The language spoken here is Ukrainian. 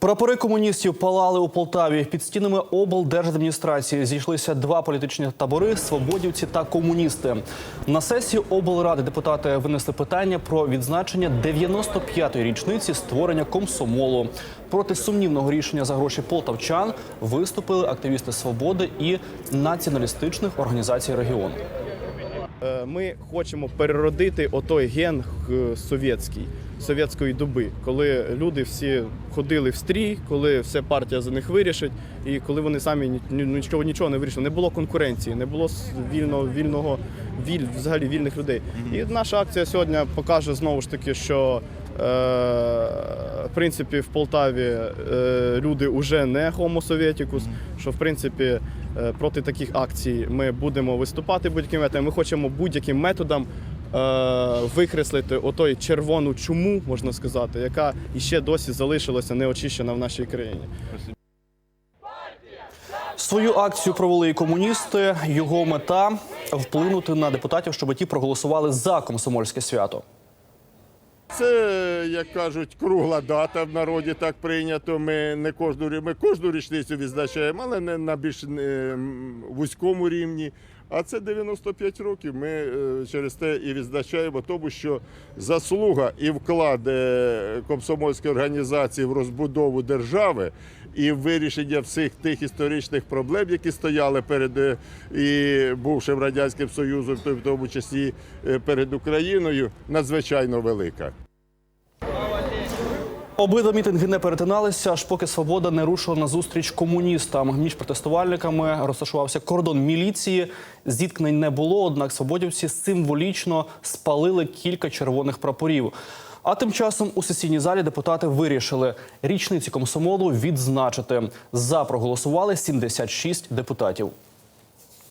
Прапори комуністів палали у Полтаві. Під стінами облдержадміністрації зійшлися два політичні табори свободівці та комуністи. На сесію облради депутати винесли питання про відзначення 95-ї річниці створення комсомолу. Проти сумнівного рішення за гроші полтавчан виступили активісти свободи і націоналістичних організацій регіону. Е, Ми хочемо переродити отой ген е, совєтський, совєтської доби, коли люди всі ходили в стрій, коли все партія за них вирішить, і коли вони самі ні- ні- нічого, нічого не вирішили. Не було конкуренції, не було вільного, вільного, віль, взагалі вільних людей. І наша акція сьогодні покаже знову ж таки, що е, принципі в Полтаві е, люди вже не homo sovieticus, що в принципі е, проти таких акцій ми будемо виступати будь-яким методом. Ми хочемо будь-яким методом е, викреслити отой червону чуму, можна сказати, яка іще досі залишилася неочищена в нашій країні. Свою акцію провели і комуністи. Його мета вплинути на депутатів, щоб ті проголосували за комсомольське свято. Це, як кажуть, кругла дата в народі так прийнято. Ми не кожну ми кожну річницю відзначаємо, але не на більш е, вузькому рівні. А це 95 років. Ми е, через те і відзначаємо, тому що заслуга і вклад е, комсомольської організації в розбудову держави і вирішення всіх тих історичних проблем, які стояли перед е, і бувшим радянським союзом, в тому числі перед Україною, надзвичайно велика. Обидва мітинги не перетиналися, аж поки свобода не рушила на зустріч комуністам. Між протестувальниками розташувався кордон міліції. Зіткнень не було, однак свободівці символічно спалили кілька червоних прапорів. А тим часом у сесійній залі депутати вирішили річниці комсомолу відзначити. За проголосували 76 депутатів.